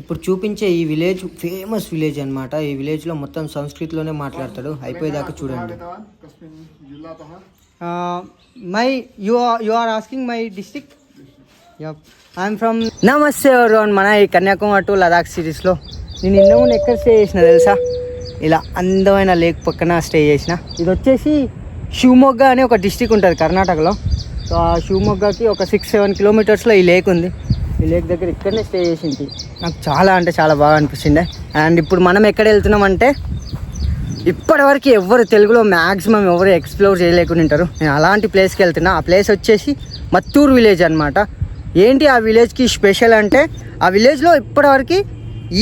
ఇప్పుడు చూపించే ఈ విలేజ్ ఫేమస్ విలేజ్ అనమాట ఈ విలేజ్లో మొత్తం సంస్కృతిలోనే మాట్లాడతాడు. అయిపోయేదాకా చూడండి. My you you are asking my district I'm from namaste ఎవరు మన ఈ కన్యాకుమారి టు లదాఖ్ సిరీస్లో నేను ఎన్నో ఎక్కడ స్టే చేసిన తెలుసా? ఇలా అందమైన లేక్ పక్కన స్టే చేసిన. ఇది వచ్చేసి శివమొగ్గ అనే ఒక డిస్టిక్ ఉంటుంది కర్ణాటకలో. సో ఆ శివమొగ్గకి ఒక సిక్స్ సెవెన్ కిలోమీటర్స్లో ఈ లేక్ ఉంది. ఈ లేక్ దగ్గర ఇక్కడనే స్టే చేసింది. నాకు చాలా అంటే చాలా బాగా అనిపించింది. అండ్ ఇప్పుడు మనం ఎక్కడ వెళ్తున్నామంటే ఇప్పటివరకు ఎవరు తెలుగులో మ్యాక్సిమం ఎవరు ఎక్స్ప్లోర్ చేయలేకుండా ఉంటారు. నేను అలాంటి ప్లేస్కి వెళ్తున్నా. ఆ ప్లేస్ వచ్చేసి మత్తూరు విలేజ్ అనమాట ఏంటి ఆ విలేజ్కి స్పెషల్ అంటే ఆ విలేజ్లో ఇప్పటివరకు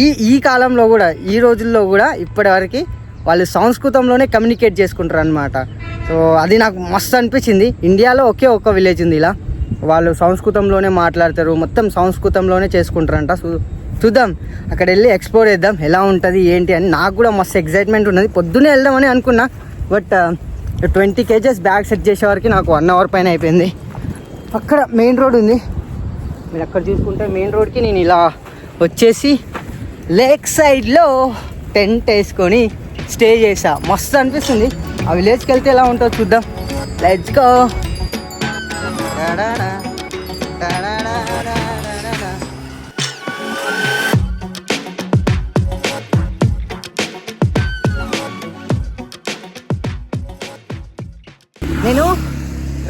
ఈ ఈ కాలంలో కూడా ఈ రోజుల్లో కూడా ఇప్పటివరకు వాళ్ళు సంస్కృతంలోనే కమ్యూనికేట్ చేసుకుంటారు అనమాట సో అది నాకు మస్తు అనిపించింది. ఇండియాలో ఒకే ఒక్క విలేజ్ ఉంది ఇలా. వాళ్ళు సంస్కృతంలోనే మాట్లాడతారు మొత్తం సంస్కృతంలోనే చేసుకుంటారంట. చూద్దాం అక్కడ వెళ్ళి ఎక్స్ప్లోర్ చేద్దాం ఎలా ఉంటుంది ఏంటి అని. నాకు కూడా మస్తు ఎక్సైట్మెంట్ ఉన్నది. పొద్దున్నే వెళ్దామని అనుకున్నా but twenty kgs bag set చేసే నాకు వన్ అవర్ పైన అయిపోయింది. అక్కడ మెయిన్ రోడ్ ఉంది. మీరు అక్కడ చూసుకుంటే మెయిన్ రోడ్కి నేను ఇలా వచ్చేసి లేక్ సైడ్లో టెంట్ వేసుకొని స్టే చేసా. మస్తు అనిపిస్తుంది. ఆ విలేజ్కి వెళ్తే ఎలా ఉంటుందో చూద్దాం. లెట్స్ గో నేను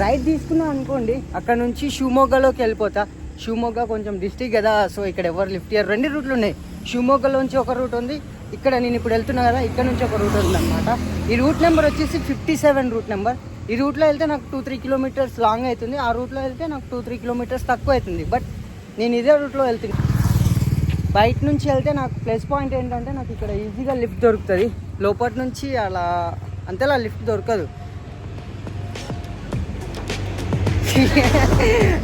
రైట్ తీసుకున్నాను అనుకోండి అక్కడ నుంచి షివమొగ్గలోకి వెళ్ళిపోతా. షివమొగ్గ కొంచెం డిస్టిక్ కదా సో ఇక్కడ ఎవరు లిఫ్ట్ ఇయ్యరు రెండు రూట్లు ఉన్నాయి. షివమొగ్గలోంచి ఒక రూట్ ఉంది. ఇక్కడ నేను ఇప్పుడు వెళ్తున్నా కదా ఇక్కడ నుంచి ఒక రూట్ ఉంది అనమాట ఈ రూట్ నెంబర్ వచ్చేసి ఫిఫ్టీ సెవెన్ రూట్ నెంబర్ ఈ రూట్లో వెళ్తే నాకు టూ త్రీ కిలోమీటర్స్ లాంగ్ అవుతుంది. ఆ రూట్లో వెళ్తే నాకు టూ త్రీ కిలోమీటర్స్ తక్కువ అవుతుంది. బట్ నేను ఇదే రూట్లో వెళ్తుంది బయట నుంచి వెళ్తే నాకు ప్లస్ పాయింట్ ఏంటంటే నాకు ఇక్కడ ఈజీగా లిఫ్ట్ దొరుకుతుంది. లోపటి నుంచి అలా అంతలా లిఫ్ట్ దొరకదు.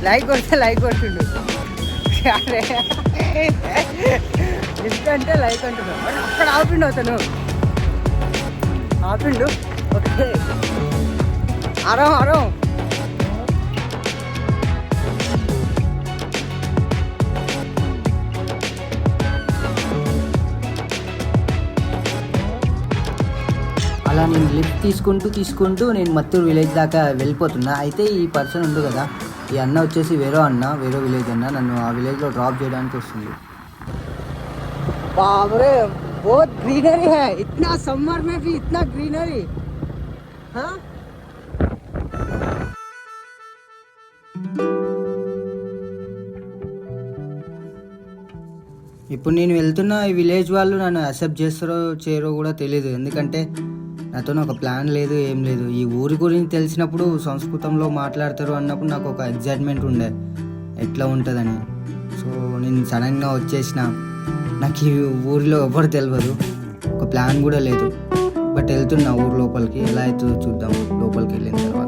లైక్ కొడితే లైక్ కొట్టిండు. ఎందుకంటే లిఫ్ట్ అంటే లైక్ అంటున్నాడు మరి అక్కడ ఆపిండు అతను. ఆపిండు? ఓకే. అరం అరం. అలా నేను లిఫ్ట్ తీసుకుంటూ తీసుకుంటూ నేను మత్తూరు విలేజ్ దాకా వెళ్ళిపోతున్నా అయితే ఈ పర్సన్ ఉంది కదా ఈ అన్న వచ్చేసి వేరే అన్న వేరే విలేజ్ అన్న నన్ను ఆ విలేజ్లో డ్రాప్ చేయడానికి వస్తుంది బాబరే बहुत ग्रीनरी है इतना समर में भी इतना ग्रीनरी हाँ ఇప్పుడు నేను వెళ్తున్న ఈ విలేజ్ వాళ్ళు నన్ను అక్సెప్ట్ చేస్తారో చేయరో కూడా తెలియదు ఎందుకంటే నాతో ఒక ప్లాన్ లేదు ఏం లేదు. ఈ ఊరి గురించి తెలిసినప్పుడు సంస్కృతంలో మాట్లాడతారు అన్నప్పుడు నాకు ఒక ఎగ్జైట్మెంట్ ఉండే. ఎట్లా ఉంటుందని. సో నేను సడన్గా వచ్చేసిన. నాకు ఈ ఊరిలో ఎవరు తెలియదు ఒక ప్లాన్ కూడా లేదు. బట్ వెళ్తున్నా ఊరు లోపలికి. ఎలా అవుతుందో చూద్దాం. లోపలికి వెళ్ళిన తర్వాత.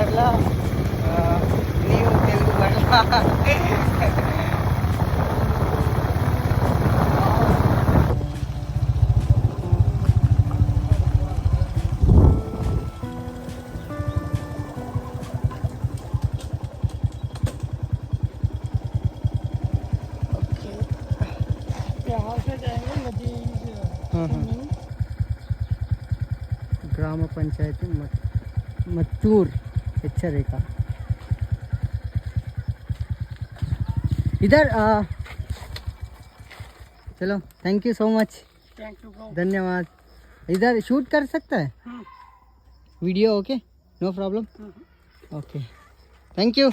बदला न्यू तेलुगु हम्म। ग्राम पंचायती मत मत्तूर एचरेका इधर आ, चलो थैंक यू सो मच धन्यवाद इधर शूट कर सकता है video okay no problem okay thank you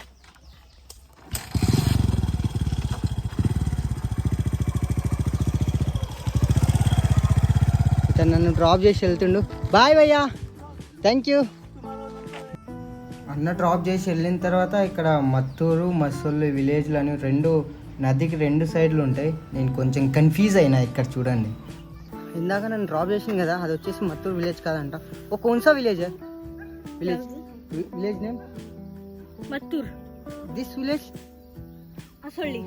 ఇతను నన్ను డ్రాప్ చేసి వెళ్తుండు బాయ్ భయ్యా థ్యాంక్ యూ అన్న డ్రాప్ చేసి వెళ్ళిన తర్వాత ఇక్కడ మత్తూరు మస్సొల్లు విలేజ్లు అని రెండు నదికి రెండు సైడ్లు ఉంటాయి. నేను కొంచెం కన్ఫ్యూజ్ అయినా ఇక్కడ చూడండి. ఇందాక నన్ను డ్రాప్ చేసింది కదా అది వచ్చేసి మత్తూరు విలేజ్ కాదంట. ఒక కొన్సా village village village name Mattur. This village అసోళ్ళి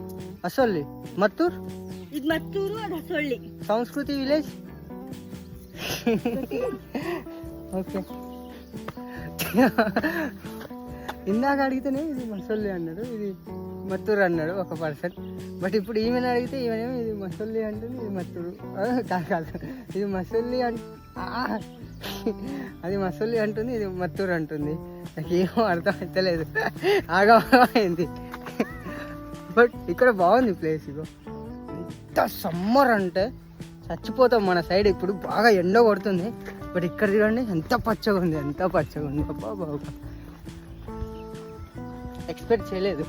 అసోళ్ళి Mattur? ఇది మత్తూరు అది అసోళ్ళి సంస్కృతి విలేజ్ ఓకే ఇందాక అడిగితేనే ఇది మసొల్లి అన్నాడు ఇది మత్తూరు అన్నాడు ఒక పర్సన్ బట్ ఇప్పుడు ఈమెను అడిగితే ఈమెనేమో ఇది మసొల్లి అంటుంది ఇది మత్తూరు. కాదు కాదు. ఇది మసొల్లి అంట అది మసొల్లి అంటుంది ఇది మత్తూరు అంటుంది. నాకు ఏమో అర్థం అవుతలేదు ఆగమైంది. బట్ ఇక్కడ బాగుంది ప్లేస్ ఇగో. ఎంత సమ్మర్ అంటే చచ్చిపోతాం మన సైడ్ ఇప్పుడు బాగా ఎండ కొడుతుంది. బట్ ఇక్కడ చూడండి ఎంత పచ్చగా ఉంది ఎంత పచ్చగా ఉంది. అబ్బా బాబా ఎక్స్పెక్ట్ చేయలేదు.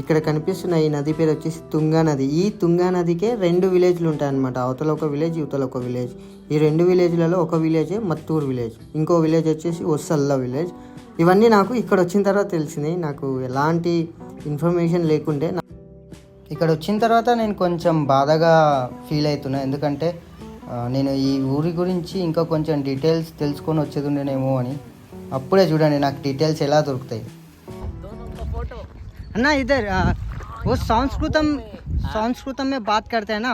ఇక్కడ కనిపిస్తున్న ఈ నది పేరు వచ్చేసి తుంగా నది. ఈ తుంగా నదికే రెండు విలేజ్లు ఉంటాయి అనమాట అవతల ఒక విలేజ్ ఇవతల ఒక విలేజ్. ఈ రెండు విలేజ్లలో ఒక విలేజే మత్తూరు విలేజ్. ఇంకో విలేజ్ వచ్చేసి ఒస్సల్ల విలేజ్. ఇవన్నీ నాకు ఇక్కడ వచ్చిన తర్వాత తెలిసింది. నాకు ఎలాంటి ఇన్ఫర్మేషన్ లేకుంటే ఇక్కడ వచ్చిన తర్వాత నేను కొంచెం బాధగా ఫీల్ అవుతున్నా. ఎందుకంటే నేను ఈ ఊరి గురించి ఇంకా కొంచెం డీటెయిల్స్ తెలుసుకొని వచ్చేది ఉండేనేమో అని. అప్పుడే చూడండి నాకు డీటెయిల్స్ ఎలా దొరుకుతాయి అన్నా ఇద్దర్ वो संस्कृतम संस्कृतम में बात करते हैं ना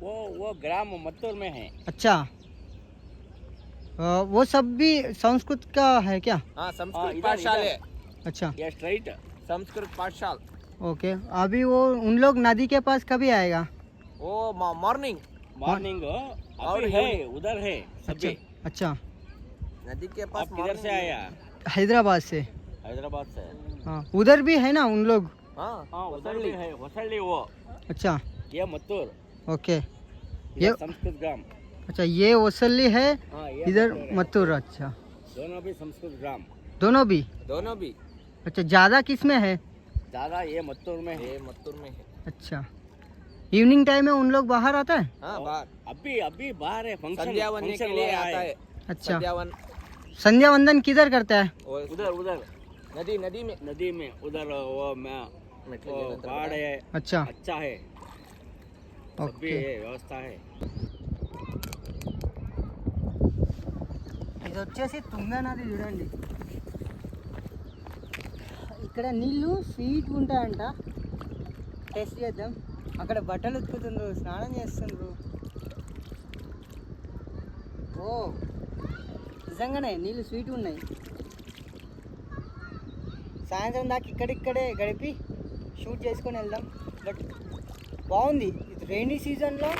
वो वो ग्राम मत्तूर में है अच्छा अ, वो सब भी संस्कृत का है क्या हाँ हाँ, संस्कृत इधर- पाठशाले अच्छा ये स्ट्राइट संस्कृत पाठशाल ओके अभी वो उन लोग नदी के पास कभी आएगा वो मॉर्निंग मॉर्निंग और अभी है evening। उधर है अच्छा सभी अच्छा नदी के पास आप किधर से morning- आया हैदराबाद से। हैदराबाद से? हाँ उधर भी है ना उन लोग? हाँ हाँ उधर भी। है वसल्ली वो। अच्छा। ये मत्तूर ओके। ये- संस्कृत ग्राम। अच्छा ये ओसली है हाँ इधर मत्तूर अच्छा। दोनों भी संस्कृत ग्राम। दोनों भी? दोनों भी। अच्छा ज़्यादा किसमें है? ज़्यादा ये मत्तूर में है। ये मत्तूर में है। अच्छा। इवनिंग टाइम में उन लोग बाहर आता है? हाँ बाहर। अभी अभी बाहर है फ़ंक्शन के लिए आता है। अच्छा। संध्या वन संध्या वंदन किधर करता है वो उधर उधर नदी नदी में नदी में उधर वो मैं मेट्रो वो जगह तरफ बाढ़ है। है अच्छा अच्छा है सब भी ओके है व्यवस्था है ఇది వచ్చేసి తుంగా నది చూడండి ఇక్కడ నీళ్ళు స్వీట్ ఉంటాయంట టెస్ట్ చేద్దాం అక్కడ బట్టలు ఉతుకుతుండ్రు స్నానం చేస్తుండ్రు ఓ నిజంగానే నీళ్ళు స్వీట్ ఉన్నాయి. సాయంత్రం దాకా ఇక్కడిక్కడే గడిపి షూట్ చేసుకొని వెళ్దాం. బట్ బాగుంది. ఇది రైనీ సీజన్లో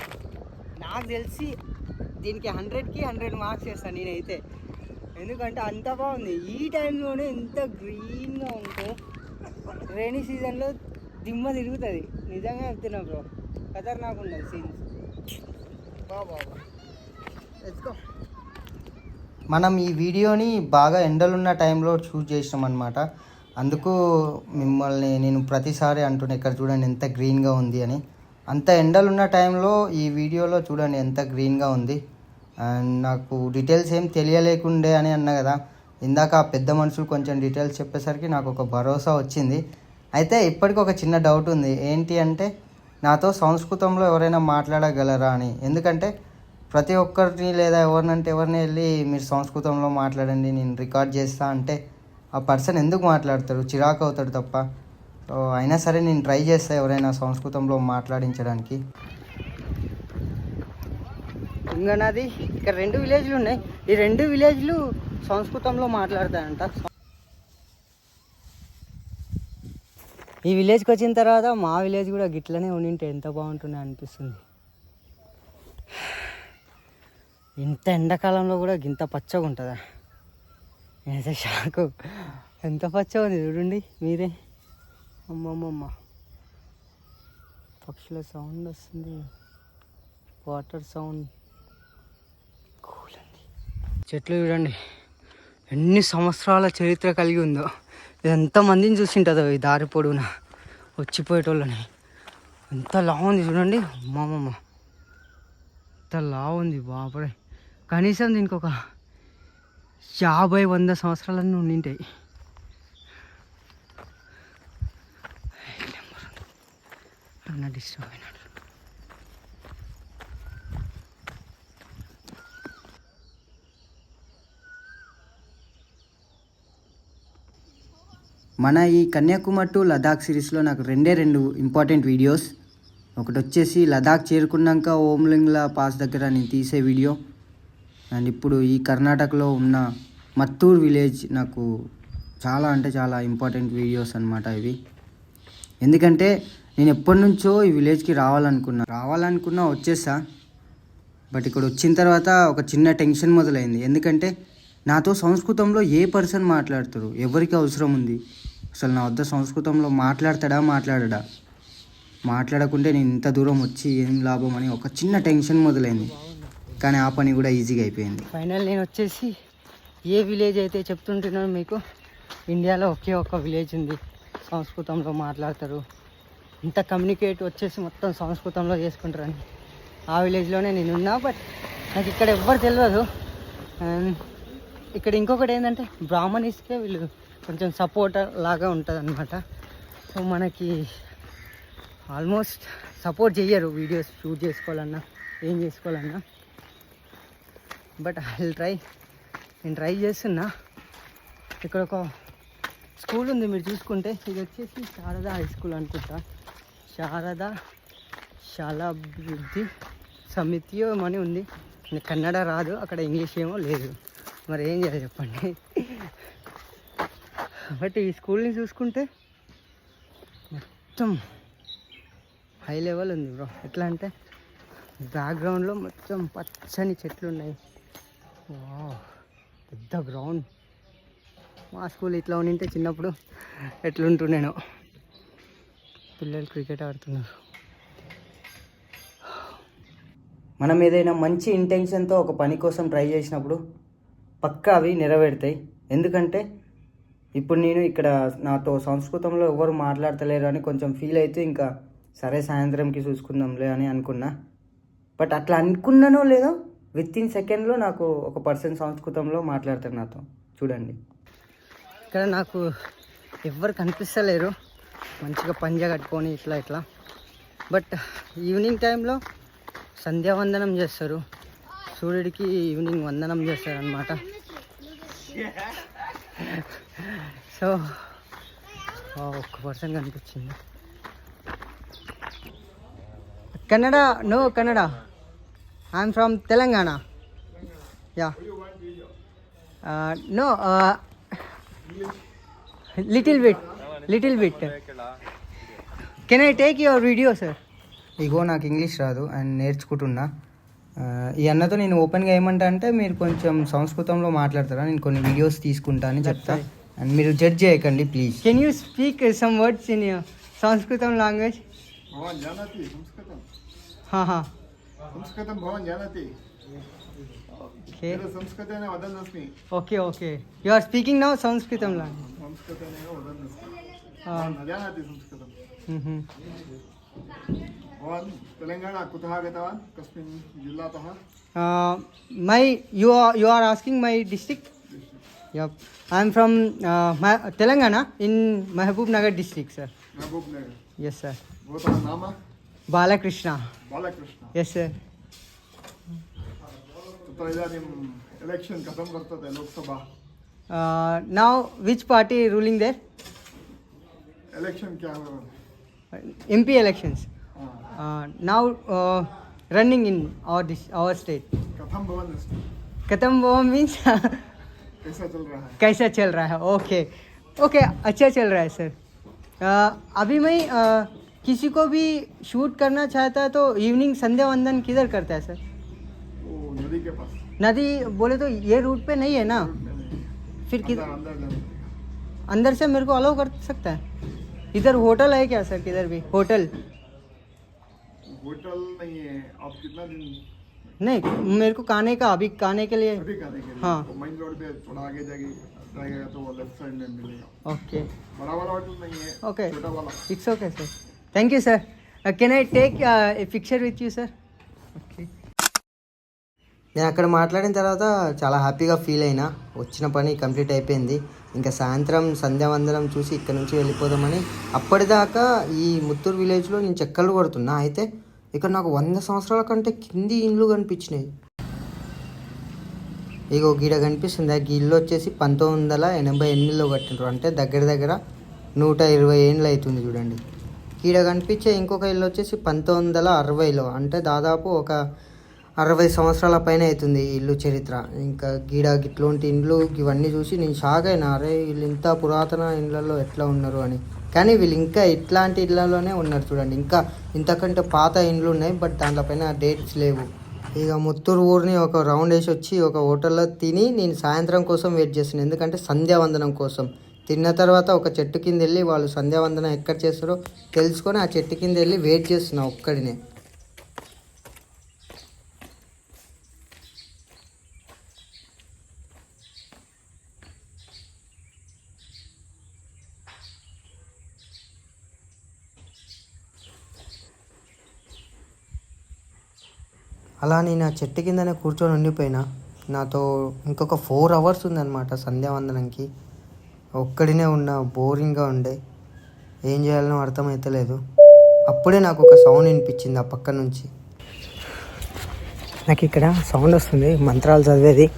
నాకు తెలిసి దీనికి హండ్రెడ్కి హండ్రెడ్ మార్క్స్ చేస్తాను నేనైతే. ఎందుకంటే అంత బాగుంది. ఈ టైంలోనే ఎంత గ్రీన్గా ఉంటే రైనీ సీజన్లో దిమ్మ తిరుగుతుంది. నిజంగా చెప్తున్నా బ్రో ఖతర్నాక్ ఉండదు సీన్స్ బాబా మనం ఈ వీడియోని బాగా ఎండలున్న టైంలో షూట్ చేసినాం అనమాట అందుకు మిమ్మల్ని నేను ప్రతిసారి అంటున్నా ఇక్కడ చూడండి ఎంత గ్రీన్గా ఉంది అని. అంత ఎండలున్న టైంలో ఈ వీడియోలో చూడండి ఎంత గ్రీన్గా ఉంది. అండ్ నాకు డీటెయిల్స్ ఏం తెలియలేకుండే అని అన్నా కదా. ఇందాక ఆ పెద్ద మనుషులు కొంచెం డీటెయిల్స్ చెప్పేసరికి నాకు ఒక భరోసా వచ్చింది. అయితే ఇప్పటికి ఒక చిన్న డౌట్ ఉంది. ఏంటి అంటే నాతో సంస్కృతంలో ఎవరైనా మాట్లాడగలరా అని. ఎందుకంటే ప్రతి ఒక్కరిని లేదా ఎవరినంటే ఎవరిని వెళ్ళి మీరు సంస్కృతంలో మాట్లాడండి నేను రికార్డ్ చేస్తా అంటే ఆ పర్సన్ ఎందుకు మాట్లాడతాడు? చిరాకు అవుతాడు తప్ప. సో అయినా సరే నేను ట్రై చేస్తా ఎవరైనా సంస్కృతంలో మాట్లాడించడానికి. తుంగనది ఇక్కడ రెండు విలేజ్లు ఉన్నాయి. ఈ రెండు విలేజ్లు సంస్కృతంలో మాట్లాడతాయంట. ఈ విలేజ్కి వచ్చిన తర్వాత మా విలేజ్ కూడా గిట్లనే ఉండింటే ఎంత బాగుంటుండే అనిపిస్తుంది. ఇంత ఎండాకాలంలో కూడా గింత పచ్చగా ఉంటుందా? నేనైతే షాకు. ఎంత పచ్చగా ఉంది చూడండి మీరే. అమ్మమ్మమ్మ. పక్షుల సౌండ్ వస్తుంది. Water sound. కూల్ ఉంది. చెట్లు చూడండి. ఎన్ని సంవత్సరాల చరిత్ర కలిగి ఉందో. ఇది ఎంతమందిని చూసింటుందో ఈ దారి పొడవున. వచ్చిపోయేటోళ్ళని. ఎంత లావు ఉంది చూడండి. అమ్మమ్మమ్మ. ఎంత లావు ఉంది బాపడే కనీసం దీనికి ఒక యాభై వంద సంవత్సరాలన్నీ ఉండింటాయి అన్న డిస్టర్బ్ అయినాడు. మన ఈ కన్యాకుమారి టు లదాఖ్ సిరీస్లో నాకు రెండే రెండు ఇంపార్టెంట్ వీడియోస్. ఒకటి వచ్చేసి లదాఖ్ చేరుకున్నాక ఓమ్లింగ్లా పాస్ దగ్గర నేను తీసే వీడియో. అండ్ ఇప్పుడు ఈ కర్ణాటకలో ఉన్న మత్తూర్ విలేజ్ నాకు చాలా అంటే చాలా ఇంపార్టెంట్ వీడియోస్ అన్నమాట ఇవి. ఎందుకంటే నేను ఎప్పటి నుంచో ఈ విలేజ్కి రావాలనుకున్నా. రావాలనుకున్నా వచ్చేసా. బట్ ఇక్కడ వచ్చిన తర్వాత ఒక చిన్న టెన్షన్ మొదలైంది. ఎందుకంటే నాతో సంస్కృతంలో ఏ పర్సన్ మాట్లాడతారు ఎవరికి అవసరం ఉంది? అసలు నా వద్ద సంస్కృతంలో మాట్లాడతాడా? మాట్లాడడా? మాట్లాడకుంటే నేను ఇంత దూరం వచ్చి ఏం లాభం అని ఒక చిన్న టెన్షన్ మొదలైంది. కానీ ఆ పని కూడా ఈజీగా అయిపోయింది. ఫైనల్ నేను వచ్చేసి ఏ విలేజ్ అయితే చెప్తుంటున్నాను మీకు ఇండియాలో ఒకే ఒక విలేజ్ ఉంది. సంస్కృతంలో మాట్లాడతారు. ఇంత కమ్యూనికేట్ వచ్చేసి మొత్తం సంస్కృతంలో చేసుకుంటారని. ఆ విలేజ్లోనే నేను ఉన్నా బట్ నాకు ఇక్కడ ఎవ్వరు తెలియదు అండ్ ఇక్కడ ఇంకొకటి ఏంటంటే బ్రాహ్మణీస్కే వీళ్ళు కొంచెం సపోర్ట్ లాగా ఉంటుంది అనమాట సో మనకి ఆల్మోస్ట్ సపోర్ట్ చెయ్యరు వీడియోస్ షూట్ చేసుకోవాలన్నా ఏం చేసుకోవాలన్నా. But I try. నేను ట్రై చేస్తున్నా. ఇక్కడ ఒక స్కూల్ ఉంది మీరు చూసుకుంటే. ఇది వచ్చేసి శారదా హై స్కూల్ అనుకుంటా. శారదా శాలాభివృద్ధి సమితి అని ఉంది. కన్నడ రాదు అక్కడ ఇంగ్లీష్ ఏమో లేదు. మరి ఏం చేయాలి చెప్పండి. బట్ ఈ స్కూల్ని చూసుకుంటే మొత్తం హై లెవెల్ ఉంది బ్రో. ఎట్లా అంటే బ్యాక్గ్రౌండ్లో మొత్తం పచ్చని చెట్లు ఉన్నాయి. పెద్ద గ్రౌండ్ మా స్కూల్ ఇట్లా ఉండింటే చిన్నప్పుడు ఎట్లుంటుండేనో పిల్లలు క్రికెట్ ఆడుతున్నారు. మనం ఏదైనా మంచి ఇంటెన్షన్తో ఒక పని కోసం ట్రై చేసినప్పుడు పక్కా అవి నెరవేరుతాయి. ఎందుకంటే ఇప్పుడు నేను ఇక్కడ నాతో సంస్కృతంలో ఎవరు మాట్లాడతలేరు అని కొంచెం ఫీల్ అయితే ఇంకా సరే సాయంత్రంకి చూసుకుందాంలే అని అనుకున్నా. బట్ అట్లా అనుకున్నానో లేదో విత్ ఇన్ సెకండ్లో నాకు ఒక పర్సన్ సంస్కృతంలో మాట్లాడతారు నాతో. చూడండి. ఇక్కడ నాకు ఎవ్వరు కనిపిస్తలేరు. మంచిగా పంజా కట్టుకొని ఇట్లా ఇట్లా. బట్ ఈవినింగ్ టైంలో సంధ్యావందనం చేస్తారు. సూర్యుడికి ఈవినింగ్ వందనం చేస్తారు అనమాట సో ఒక్క పర్సన్ కనిపించింది. Kannada no Kannada. I'm from Telangana yeah no little bit little bit can I take your video sir ఇగో నాకు ఇంగ్లీష్ రాదు అండ్ నేర్చుకుంటున్నా. Uh, ఈ అన్నతో నేను ఓపెన్గా ఏమంటా అంటే మీరు కొంచెం సంస్కృతంలో మాట్లాడతారా? నేను కొన్ని వీడియోస్ తీసుకుంటా అని చెప్తా. అండ్ మీరు జడ్జ్ చేయకండి please can you speak some words in సంస్కృతం లాంగ్వేజ్ సంస్కృతం संस्कृतं भवान् जानाति। Okay. संस्कृतेन वदन्नस्मि। Okay okay you are speaking now संस्कृतं संस्कृतेनैव वदन्नस्मि। um, न जानाति संस्कृतं। mm-hmm. भवान् तेलङ्गाणा कुतः आगतवान्? कस्मिन् जिल्लातः? My you are you are asking my district Yep. I'm from uh, Telangana in Mahabub Nagar district, sir. Nagar. Yes, sir. Balakrishna. Balakrishna. Now which party ruling there election क्या M P election now running in our this our state कथम भवन कथम means कैसा चल रहा है? कैसा चल रहा है? ओके ओके अच्छा चल रहा है सर uh, अभी मैं uh, किसी को भी शूट करना चाहता है तो इवनिंग संध्या वंदन किधर करता है सर नदी के पास। नदी बोले तो ये रूट पे नहीं है ना? नहीं। फिर किधर? अंदर, से मेरे को अलाउ कर सकता है? इधर होटल है क्या सर किधर भी? होटल? होटल नहीं है। आप कितना दिन नहीं मेरे को काने का अभी काने के लिए। अभी काने के लिए। हाँ। तो मेन रोड पे थोड़ा आगे जाके जाएगा तो वो लेफ़्ट साइड में मिलेगा। ओके बड़ा वाला होटल नहीं है। ओके छोटा वाला। It's okay sir thank you sir can I take a picture with you sir okay నేను అక్కడ మాట్లాడిన తర్వాత చాలా హ్యాపీగా ఫీల్ అయినా. వచ్చిన పని కంప్లీట్ అయిపోయింది. ఇంకా సాయంత్రం సంధ్యావందనం చూసి ఇక్కడ నుంచి వెళ్ళిపోదామని అప్పటిదాకా ఈ ముత్తూరు విలేజ్లో నేను చెక్కలు కొడుతున్నా. అయితే ఇక్కడ నాకు వంద సంవత్సరాల కంటే కింది ఇండ్లు కనిపించినాయి. ఇగో గీడ కనిపిస్తుంది. ఆ ఇల్లు వచ్చేసి పంతొమ్మిది వందల ఎనభై ఎనిమిదిలో కట్టినారు అంటే దగ్గర దగ్గర నూట ఇరవై ఏండ్లు అవుతుంది చూడండి. ఈడ కనిపించే ఇంకొక ఇల్లు వచ్చేసి పంతొమ్మిది వందల అరవైలో. అంటే దాదాపు ఒక అరవై సంవత్సరాల పైన అవుతుంది ఇల్లు చరిత్ర. ఇంకా గీడ గిట్లాంటి ఇండ్లు ఇవన్నీ చూసి నేను షాక్ అయినా అరే వీళ్ళు ఇంత పురాతన ఇండ్లలో ఎట్లా ఉన్నారు? అని. కానీ వీళ్ళు ఇంకా ఇట్లాంటి ఇళ్ళలోనే ఉన్నారు చూడండి. ఇంకా ఇంతకంటే పాత ఇండ్లు ఉన్నాయి బట్ దాంట్లోపైన డేట్స్ లేవు. ఇక ముత్తూరు ఊరిని ఒక రౌండ్ వేసి వచ్చి ఒక హోటల్లో తిని నేను సాయంత్రం కోసం వెయిట్ చేస్తున్నాను ఎందుకంటే సంధ్యావందనం కోసం. తిన్న తర్వాత ఒక చెట్టు కింద వెళ్ళి వాళ్ళు సంధ్యావందనం ఎక్కడ చేస్తారో తెలుసుకొని ఆ చెట్టు కింద వెళ్ళి వెయిట్ చేస్తున్నా ఒక్కడినే. అలా నేను ఆ చెట్టు కిందనే కూర్చొని ఉండిపోయినా. నాతో ఇంకొక ఫోర్ అవర్స్ ఉందన్నమాట సంధ్యావందనంకి. ఒక్కడినే ఉన్న బోరింగ్గా ఉండే. ఏం చేయాలనో అర్థమవుతలేదు అప్పుడే నాకు ఒక సౌండ్ వినిపించింది ఆ పక్క నుంచి. నాకు ఇక్కడ సౌండ్ వస్తుంది మంత్రాలు చదివేది.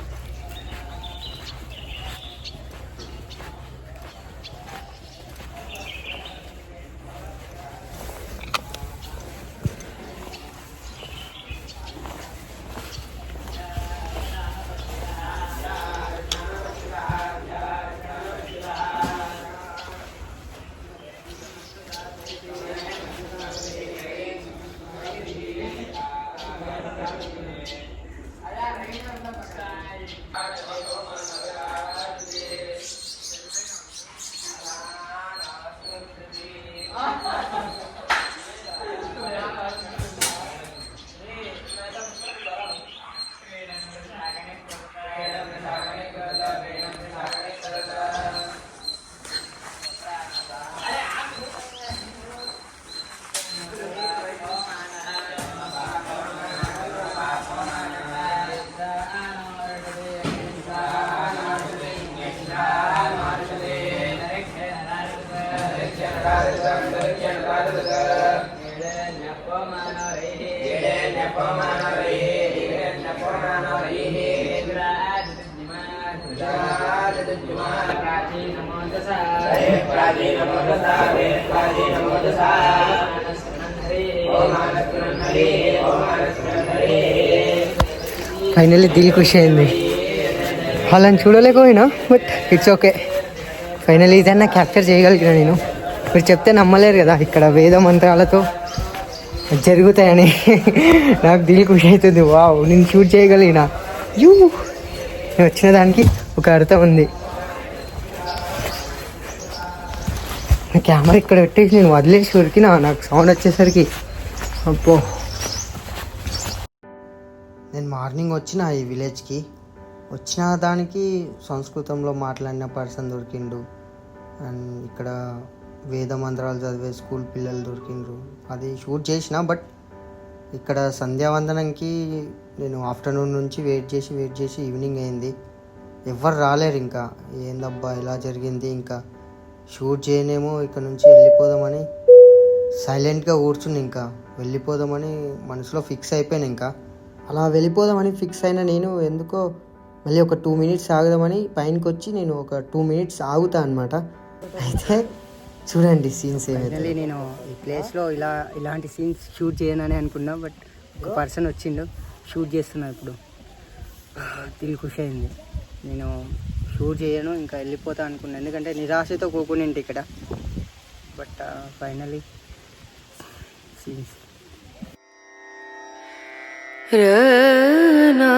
ఫైనల్లీ దిల్ ఖుషి అయింది వాళ్ళని చూడలేకపోయినా బట్ ఇట్స్ ఓకే ఫైనల్లీ ఇదన్నా క్యాప్చర్ చేయగలిగిన నేను మీరు చెప్తే నమ్మలేరు కదా ఇక్కడ వేద మంత్రాలతో జరుగుతాయని నాకు దిల్ ఖుషి అవుతుంది వావ్ నేను షూట్ చేయగలిగిన యూ నేను వచ్చిన దానికి ఒక అర్థం ఉంది నా కెమెరా ఇక్కడ పెట్టేసి నేను వదిలేసి ఉరికినా నాకు సౌండ్ వచ్చేసరికి అబ్బో. నేను మార్నింగ్ వచ్చిన ఈ విలేజ్కి వచ్చిన దానికి సంస్కృతంలో మాట్లాడిన పర్సన్ దొరికిండు. అండ్ ఇక్కడ వేద మంత్రాలు చదివే స్కూల్ పిల్లలు దొరికిండ్రు. అది షూట్ చేసిన బట్ ఇక్కడ సంధ్యావందనంకి నేను ఆఫ్టర్నూన్ నుంచి వెయిట్ చేసి వెయిట్ చేసి ఈవినింగ్ అయింది. ఎవరు రాలేరు ఇంకా. ఏందబ్బా ఇలా జరిగింది ఇంకా. షూట్ చేయనేమో ఇక్కడ నుంచి వెళ్ళిపోదామని సైలెంట్గా కూర్చుని ఇంకా వెళ్ళిపోదామని మనసులో ఫిక్స్ అయిపోయాను ఇంకా. అలా వెళ్ళిపోదామని ఫిక్స్ అయిన నేను ఎందుకో మళ్ళీ ఒక టూ మినిట్స్ ఆగుదామని పైనకి వచ్చి నేను ఒక టూ మినిట్స్ ఆగుతా అనమాట అయితే చూడండి సీన్స్ ఏమైతే నేను ఈ ప్లేస్లో ఇలా ఇలాంటి సీన్స్ షూట్ చేయనని అనుకున్నా బట్ ఒక పర్సన్ వచ్చిండు షూట్ చేస్తున్నా ఇప్పుడు. దిల్ ఖుషి అయింది. నేను షూట్ చేయను ఇంకా వెళ్ళిపోతా అనుకున్నాను ఎందుకంటే నిరాశతో కూకునింటి ఇక్కడ. But finally scenes. రేనా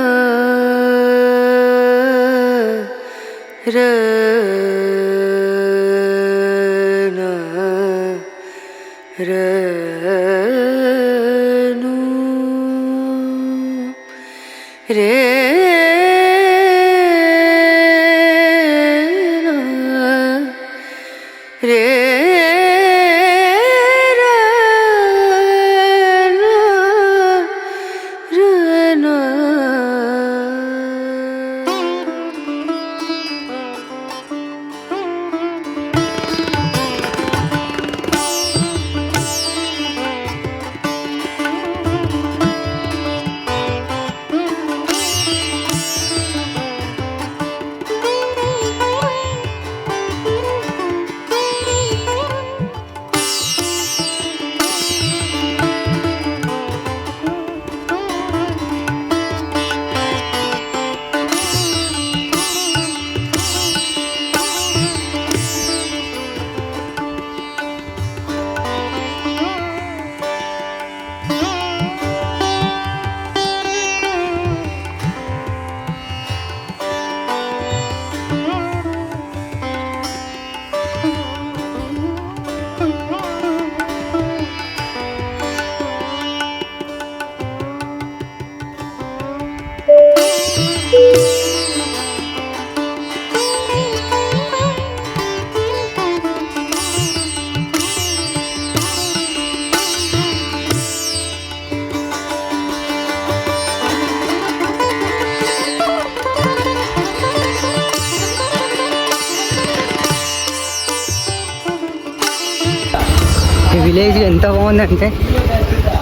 ఎంత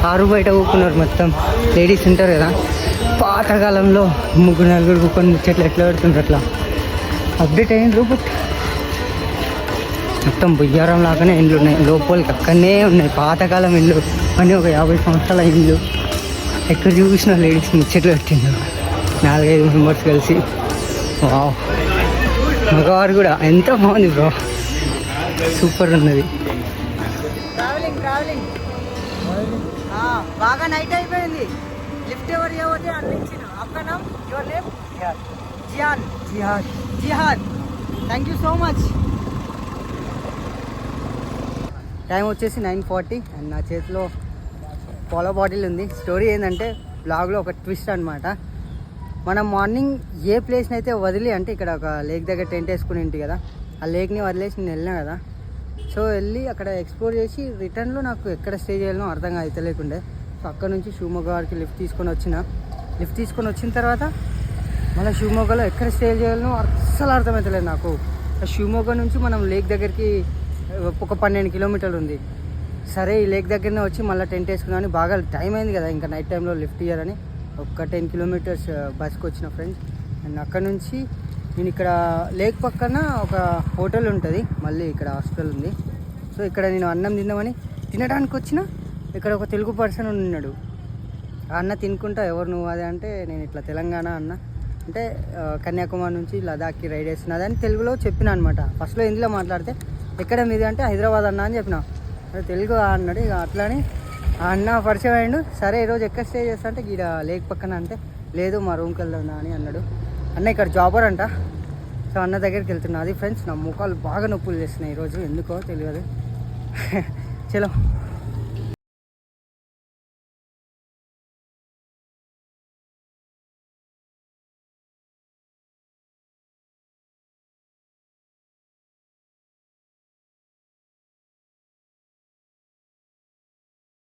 ఆరు బయట కూకున్నారు మొత్తం. లేడీస్ ఉంటారు కదా. పాతకాలంలో ముగ్గురు నలుగురు కూకొని ముచ్చట్లు ఎట్లా పెడుతుంటారు అట్లా. అప్డేట్ అయ్యిండ్రు బట్ మొత్తం బుయ్యారం లాగానే ఇండ్లు ఉన్నాయి. లోపలికి అక్కడనే ఉన్నాయి. పాతకాలం ఇల్లు అని ఒక యాభై సంవత్సరాల ఇల్లు ఎక్కడ చూసిన లేడీస్ ముచ్చట్లు పెట్టిండు నాలుగైదు మెంబర్స్ కలిసి. వావ్. మగవారు కూడా ఎంత బాగుంది బ్రో. సూపర్ ఉన్నది. బాగా నైట్ అయిపోయింది. లిఫ్ట్ ఎవరు ఎవరి అనిపించిన అక్కడ యువర్ నేమ్ జియాన్ జిహాద్. జిహాద్. Thank you so much time వచ్చేసి నైన్ ఫార్టీ అండ్ నా చేతిలో పాల బాటిల్ ఉంది. స్టోరీ ఏంటంటే బ్లాగ్లో ఒక ట్విస్ట్ అనమాట మనం మార్నింగ్ ఏ ప్లేస్ని అయితే వదిలి అంటే ఇక్కడ ఒక లేక్ దగ్గర టెంట్ వేసుకుని ఇంటి కదా ఆ లేక్ని వదిలేసి నేను వెళ్ళినా కదా సో వెళ్ళి అక్కడ ఎక్స్ప్లోర్ చేసి రిటర్న్లో నాకు ఎక్కడ స్టే చేయాలనో అర్థం అయితే లేకుండే. సో అక్కడ నుంచి షూమోగారికి లిఫ్ట్ తీసుకొని వచ్చిన. లిఫ్ట్ తీసుకొని వచ్చిన తర్వాత మళ్ళీ షూమోగాలో ఎక్కడ స్టే చేయాలనో అస్సలు అర్థమవుతలేదు నాకు. ఆ నుంచి మనం లేక్ దగ్గరికి ఒక పన్నెండు కిలోమీటర్లు ఉంది. సరే ఈ లేక్ దగ్గరనే వచ్చి మళ్ళీ టెంట్ వేసుకున్నాను బాగా టైం అయింది కదా ఇంకా నైట్ టైంలో లిఫ్ట్ ఇయ్యారని ఒక టెన్ కిలోమీటర్స్ బస్కి వచ్చిన ఫ్రెండ్స్ అండ్ అక్కడ నుంచి నేను ఇక్కడ లేక్ పక్కన ఒక హోటల్ ఉంటుంది. మళ్ళీ ఇక్కడ హాస్టల్ ఉంది. సో ఇక్కడ నేను అన్నం తిందామని తినడానికి వచ్చిన ఇక్కడ ఒక తెలుగు పర్సన్ ఉన్నాడు. ఆ అన్న తినుకుంటా ఎవరు నువ్వు అదే అంటే నేను ఇట్లా తెలంగాణ అన్న. అంటే కన్యాకుమారి నుంచి లదాఖ్కి రైడ్ వేస్తున్నది అని తెలుగులో చెప్పిన అనమాట ఫస్ట్లో హిందీలో మాట్లాడితే ఎక్కడ మీది అంటే హైదరాబాద్ అన్న అని చెప్పిన. తెలుగు అన్నాడు. ఇక అట్లానే ఆ అన్న పరిచయం అయ్యాడు. సరే ఈరోజు ఎక్కడ స్టే చేస్తా అంటే ఇక్కడ లేక్ పక్కన అంటే లేదు మా రూమ్కి వెళ్దాం అని అన్నాడు. అన్న ఇక్కడ జాబర్ అంట. సో అన్న దగ్గరికి వెళ్తున్నా. అది ఫ్రెండ్స్ నా ముఖాలు బాగా నొప్పులు చేస్తున్నాయి ఈరోజు. ఎందుకో తెలియదు. చలో.